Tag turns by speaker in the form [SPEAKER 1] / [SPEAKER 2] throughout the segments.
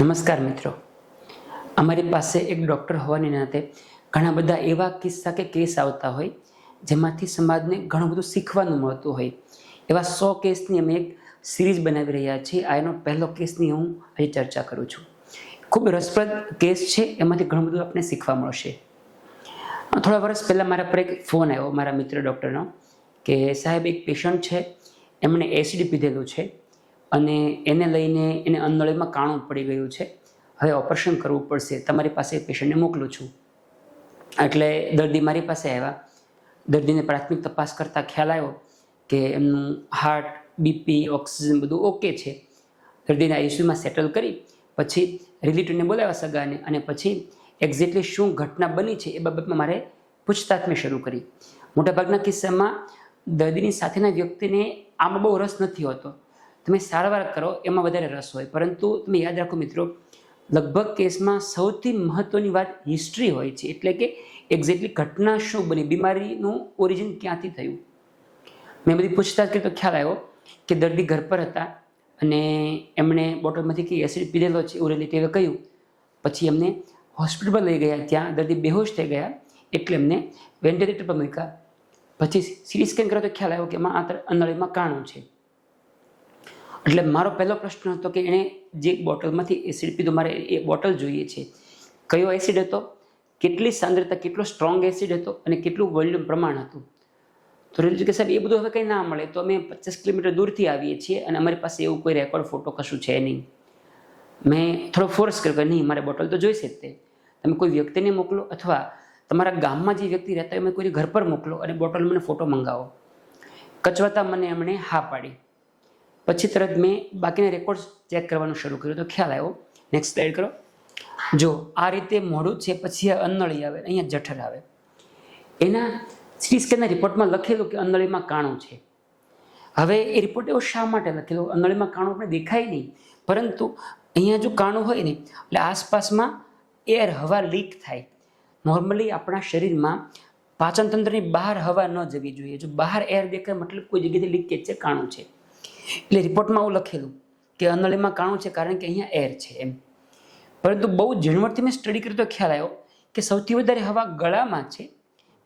[SPEAKER 1] નમસ્કાર મિત્રો. અમારી પાસે એક ડૉક્ટર હોવાને નાતે ઘણા બધા એવા કિસ્સા કે કેસ આવતા હોય, જેમાંથી સમાજને ઘણું બધું શીખવાનું મળતું હોય. એવા સો કેસની અમે એક સિરીઝ બનાવી રહ્યા છીએ. આ એનો પહેલો કેસની હું આજે ચર્ચા કરું છું. ખૂબ રસપ્રદ કેસ છે, એમાંથી ઘણું બધું આપણે શીખવા મળશે. થોડા વર્ષ પહેલાં મારા પર એક ફોન આવ્યો, મારા મિત્ર ડૉક્ટરનો કે સાહેબ, એક પેશન્ટ છે, એમણે એસિડ પીધેલું છે. અને એને લઈને એને અંદળીમાં કાણું પડી ગયું છે. હવે ઓપરેશન કરવું પડશે. તમારી પાસે પેશન્ટને મોકલું છું. એટલે દર્દી મારી પાસે આવ્યા. દર્દીને પ્રાથમિક તપાસ કરતાં ખ્યાલ આવ્યો કે એમનું હાર્ટ, બીપી, ઓક્સિજન બધું ઓકે છે. દર્દીને આઈસીયુમાં સેટલ કરી, પછી રિલેટિવને બોલાવ્યા સગાને અને પછી એક્ઝેક્ટલી શું ઘટના બની છે એ બાબતમાં મારે પૂછતાછ મેં શરૂ કરી. મોટાભાગના કિસ્સામાં દર્દીની સાથેના વ્યક્તિને આમાં બહુ રસ નથી હોતો. તમે સારવાર કરો, એમાં વધારે રસ હોય. પરંતુ તમે યાદ રાખો મિત્રો, લગભગ કેસમાં સૌથી મહત્ત્વની વાત હિસ્ટ્રી હોય છે. એટલે કે એક્ઝેક્ટલી ઘટના શું બની, બીમારીનું ઓરિજિન ક્યાંથી થયું? મેં બધી પૂછતાછ કરી તો ખ્યાલ આવ્યો કે દર્દી ઘર પર હતા અને એમણે બોટલમાંથી કે એસિડ પીધેલો છે એવું રિલેટિવે કહ્યું. પછી એમને હોસ્પિટલમાં લઈ ગયા. ત્યાં દર્દી બેહોશ થઈ ગયા એટલે એમને વેન્ટિલેટર પર મૂક્યા. પછી સીટી સ્કેન કર્યો તો ખ્યાલ આવ્યો કે એમાં આ અંદળીમાં કાણું છે. એટલે મારો પહેલો પ્રશ્ન હતો કે એણે જે બોટલમાંથી એસિડ પીધું, મારે એ બોટલ જોઈએ છે. કયો એસિડ હતો? કેટલી સાંદ્રતા, કેટલો સ્ટ્રોંગ એસિડ હતો અને કેટલું વોલ્યુમ પ્રમાણ હતું? તો રેલવે કે સાહેબ, એ બધું હવે કંઈ ના મળે તો અમે પચાસ કિલોમીટર દૂરથી આવીએ છીએ અને અમારી પાસે એવું કોઈ રેકોર્ડ, ફોટો કશું છે નહીં. મેં થોડો ફોર્સ કર્યો કે નહીં, મારે બોટલ તો જોઈશે જ તે. તમે કોઈ વ્યક્તિને મોકલો અથવા તમારા ગામમાં જે વ્યક્તિ રહેતા હોય, એમને કોઈ ઘર પર મોકલો અને બોટલ મને ફોટો મંગાવો. કચવાતા મને એમણે હા પાડી. પછી તરત મેં બાકીના રેકોર્ડ્સ ચેક કરવાનું શરૂ કર્યું. તો ખ્યાલ આવ્યો. નેક્સ્ટ સ્લાઇડ કરો. જો આ રીતે મોઢું છે, પછી આ અન્નળી આવે, અહીંયા જઠર આવે. એના સિટી સ્કેનના રિપોર્ટમાં લખેલું કે અંદળીમાં કાણું છે. હવે એ રિપોર્ટ એવો શા માટે લખેલો? અંદળીમાં કાણું આપણે દેખાય નહીં. પરંતુ અહીંયા જો કાણું હોય ને, એટલે આસપાસમાં એર હવા લીક થાય. નોર્મલી આપણા શરીરમાં પાચનતંત્રની બહાર હવા ન જવી જોઈએ. જો બહાર એર દેખાય, મતલબ કોઈ જગ્યાએથી લીકેજ છે, કાણું છે. એટલે રિપોર્ટમાં આવું લખેલું કે અનળીમાં કાણું છે કારણ કે અહીંયા એર છે એમ. પરંતુ બહુ ઝીણવટથી મેં સ્ટડી કરી તો ખ્યાલ આવ્યો કે સૌથી વધારે હવા ગળામાં છે,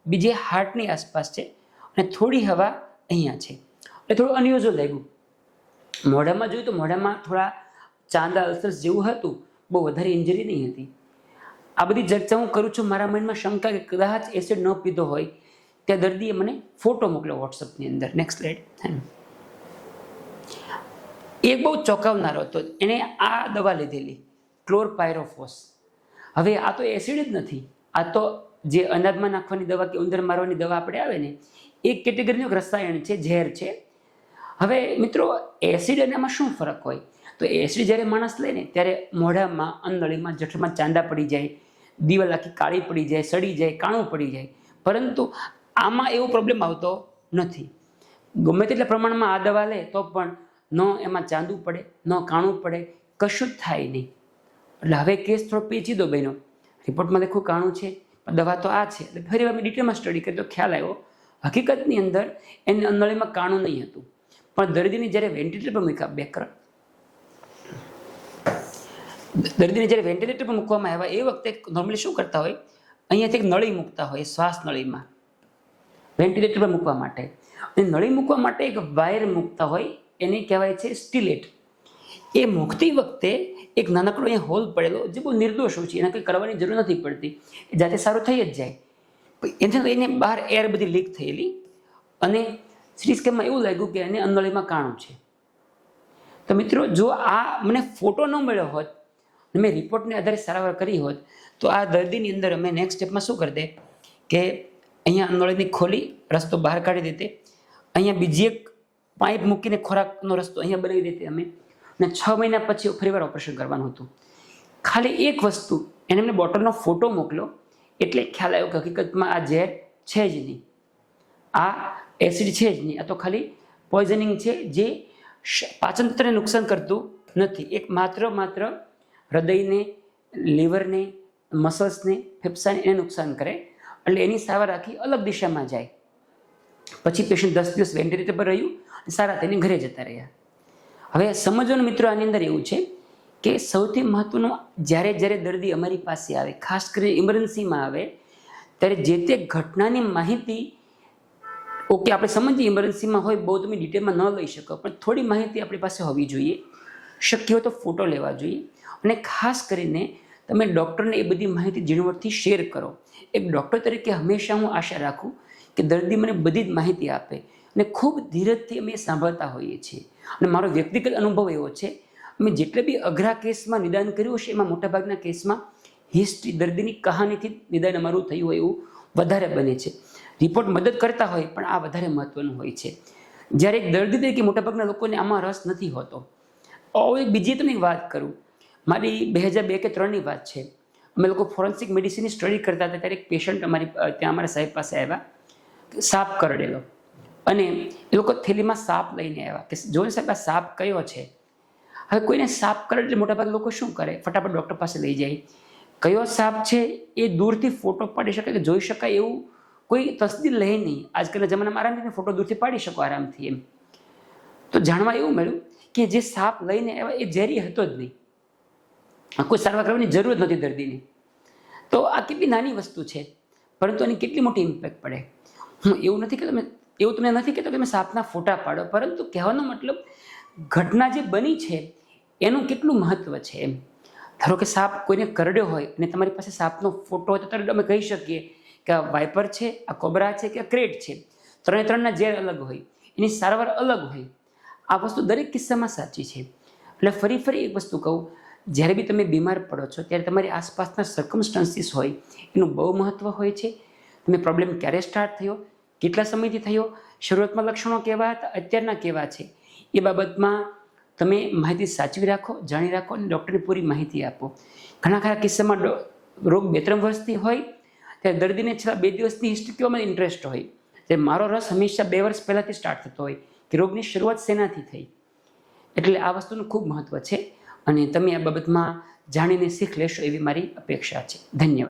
[SPEAKER 1] બીજે હાર્ટની આસપાસ છે અને થોડી હવા અહીંયા છે. એટલે થોડું અનયુઝલ લાગ્યું. મોઢામાં જોયું તો મોઢામાં થોડા ચાંદા અલ્સર્સ જેવું હતું, બહુ વધારે ઇન્જરી નહીં હતી. આ બધી ચર્ચા હું કરું છું મારા મનમાં શંકા કે કદાચ એસિડ ન પીધો હોય, ત્યાં દર્દીએ મને ફોટો મોકલ્યો વોટ્સઅપની અંદર. નેક્સ્ટ સ્લાઇડ એ બહુ ચોંકાવનારો હતો. એણે આ દવા લીધેલી, ક્લોરપાયરોફોસ. હવે આ તો એસિડ જ નથી. આ તો જે અનાજમાં નાખવાની દવા કે ઉંદર મારવાની દવા આપણે આવે ને, એ કેટેગરીનું રસાયણ છે, ઝેર છે. હવે મિત્રો, એસિડ અને એમાં શું ફરક હોય? તો એસિડ જ્યારે માણસ લે ને, ત્યારે મોઢામાં, અંદળીમાં, જઠરમાં ચાંદા પડી જાય દિવાલ આખી કાળી પડી જાય, સડી જાય, કાણું પડી જાય. પરંતુ આમાં એવો પ્રોબ્લેમ આવતો નથી. ગમે તેટલા પ્રમાણમાં આ દવા લે, તો પણ ન એમાં ચાંદું પડે, ન કાણું પડે, કશું જ થાય નહીં. એટલે હવે કેસ થોડો પેચીદો બન્યો. રિપોર્ટમાં દેખો કાણું છે દવા તો આ છે. એટલે ફરી અમે ડિટેલમાં સ્ટડી કરી તો ખ્યાલ આવ્યો. હકીકતની અંદર એને અંદળીમાં કાણું નહીં હતું. પણ દર્દીની જ્યારે વેન્ટિલેટર પર મૂક્યા બેકર દર્દીને જ્યારે વેન્ટિલેટર પર મૂકવામાં આવ્યા, એ વખતે નોર્મલી શું કરતા હોય? અહીંયાથી એક નળી મૂકતા હોય શ્વાસ નળીમાં. વેન્ટિલેટર પર મૂકવા માટે. અને નળી મૂકવા માટે એક વાયર મૂકતા હોય એને કહેવાય છે સ્ટીલેટ. એ મૂકતી વખતે એક નાનકડો અહીંયા હોલ પડેલો જે બહુ નિર્દોષ હોય છે, એને કંઈ કરવાની જરૂર નથી પડતી. જાતે સારું થઈ જ જાય. એનાથી એને બહાર એર બધી લીક થયેલી અને સિટી સ્કેનમાં એવું લાગ્યું કે એને અંદળીમાં કાણું છે. તો મિત્રો, જો આ મને ફોટો ન મળ્યો હોત અને મેં રિપોર્ટને આધારે સારવાર કરી હોત, તો આ દર્દીની અંદર અમે નેક્સ્ટ સ્ટેપમાં શું કરી દે? કે અહીંયા અંદળીની ખોલી, રસ્તો બહાર કાઢી દેતે. અહીંયા બીજી એક પાઇપ મૂકીને ખોરાકનો રસ્તો અહીંયા બનાવી દેતી અમે. અને છ મહિના પછી ફરીવાર ઓપરેશન કરવાનું હતું. ખાલી એક વસ્તુ, એને એમને બોટલનો ફોટો મોકલ્યો. એટલે ખ્યાલ આવ્યો કે હકીકતમાં આ ઝેર છે જ નહીં. આ એસિડ છે જ નહીં. આ તો ખાલી પોઈઝનિંગ છે જે પાચનતંત્રને નુકસાન કરતું નથી. એક માત્ર માત્ર હૃદયને, લીવરને, મસલ્સને, ફેફસાને એને નુકસાન કરે. એટલે એની સારવાર રાખી અલગ દિશામાં જાય. પછી પેશન્ટ દસ દિવસ વેન્ટિલેટર પર રહ્યું સારા થઈને ઘરે જતા રહ્યા. હવે સમજવાનું મિત્રો, આની અંદર એવું છે કે સૌથી મહત્વનું જ્યારે જ્યારે દર્દી અમારી પાસે આવે, ખાસ કરીને ઇમરજન્સીમાં આવે, ત્યારે જે તે ઘટનાની માહિતી ઓકે આપણે સમજીએ ઇમરજન્સીમાં હોય બહુ તમે ડિટેલમાં ન લઈ શકો, પણ થોડી માહિતી આપણી પાસે હોવી જોઈએ. શક્ય હોય તો ફોટો લેવા જોઈએ અને ખાસ કરીને તમે ડૉક્ટરને એ બધી માહિતી ઝીણવટથી શેર કરો. એક ડૉક્ટર તરીકે હંમેશા હું આશા રાખું કે દર્દી મને બધી જ માહિતી આપે અને ખૂબ ધીરજથી અમે સાંભળતા હોઈએ છીએ. અને મારો વ્યક્તિગત અનુભવ એવો છે, અમે જેટલે બી અઘરા કેસમાં નિદાન કર્યું હશે, એમાં મોટાભાગના કેસમાં હિસ્ટ્રી દર્દીની કહાનીથી નિદાન અમારું થયું હોય એવું વધારે બને છે. રિપોર્ટ મદદ કરતા હોય, પણ આ વધારે મહત્વનું હોય છે. જ્યારે એક દર્દી તરીકે મોટાભાગના લોકોને આમાં રસ નથી હોતો. હવે બીજી તમને વાત કરું. મારી બે હજાર બે કે ત્રણની વાત છે. અમે લોકો ફોરેન્સિક મેડિસિનની સ્ટડી કરતા હતા, ત્યારે એક પેશન્ટ અમારી ત્યાં અમારા સાહેબ પાસે આવ્યા. સાપ કરડેલો. અને એ લોકો થેલીમાં સાપ લઈને આવ્યા કે જોઈને સાહેબ આ સાપ કયો છે? હવે કોઈને સાપ કરડે એટલે મોટાભાગે લોકો શું કરે? ફટાફટ ડૉક્ટર પાસે લઈ જાય. કયો સાપ છે એ દૂરથી ફોટો પાડી શકે કે જોઈ શકાય એવું કોઈ તસદીર લે નહીં. આજકાલના જમાનામાં આરામથી ફોટો દૂરથી પાડી શકો આરામથી એમ. તો જાણવા એવું મળ્યું કે જે સાપ લઈને આવ્યા એ ઝેરી હતો જ નહીં. કોઈ સારવાર કરવાની જરૂર જ નથી દર્દીની. તો આ કેટલી નાની વસ્તુ છે, પરંતુ એની કેટલી મોટી ઇમ્પેક્ટ પડે? હું એવું નથી કે તમે, એવું તમને નથી કહેતો કે તમે સાપના ફોટા પાડો, પરંતુ કહેવાનો મતલબ ઘટના જે બની છે, એનું કેટલું મહત્વ છે એમ? ધારો કે સાપ કોઈને કરડ્યો હોય અને તમારી પાસે સાપનો ફોટો હોય તો તરત અમે કહી શકીએ કે આ વાઇપર છે, આ કોબરા છે કે આ ક્રેટ છે. ત્રણે ત્રણના ઝેર અલગ હોય, એની સારવાર અલગ હોય. આ વસ્તુ દરેક કિસ્સામાં સાચી છે. એટલે ફરી ફરી એક વસ્તુ કહું, જ્યારે બી તમે બીમાર પડો છો, ત્યારે તમારી આસપાસના સર્કમસ્ટન્સીસ હોય, એનું બહુ મહત્ત્વ હોય છે. તમે પ્રોબ્લેમ ક્યારે સ્ટાર્ટ થયો? કેટલા સમયથી થયો? શરૂઆતમાં લક્ષણો કેવા હતા? અત્યારના કેવા છે? એ બાબતમાં તમે માહિતી સાચવી રાખો, જાણી રાખો અને ડૉક્ટરને પૂરી માહિતી આપો. ઘણા ખરા કિસ્સામાં રોગ બે ત્રણ વર્ષથી હોય, ત્યારે દર્દીને છેલ્લા બે દિવસની હિસ્ટ્રી કહેવામાં ઇન્ટરેસ્ટ હોય. તે મારો રસ હંમેશા બે વર્ષ પહેલાંથી સ્ટાર્ટ થતો હોય કે રોગની શરૂઆત શેનાથી થઈ. એટલે આ વસ્તુનું ખૂબ મહત્ત્વ છે અને તમે આ બાબતમાં જાણીને શીખ લેશો એવી મારી અપેક્ષા છે. ધન્યવાદ.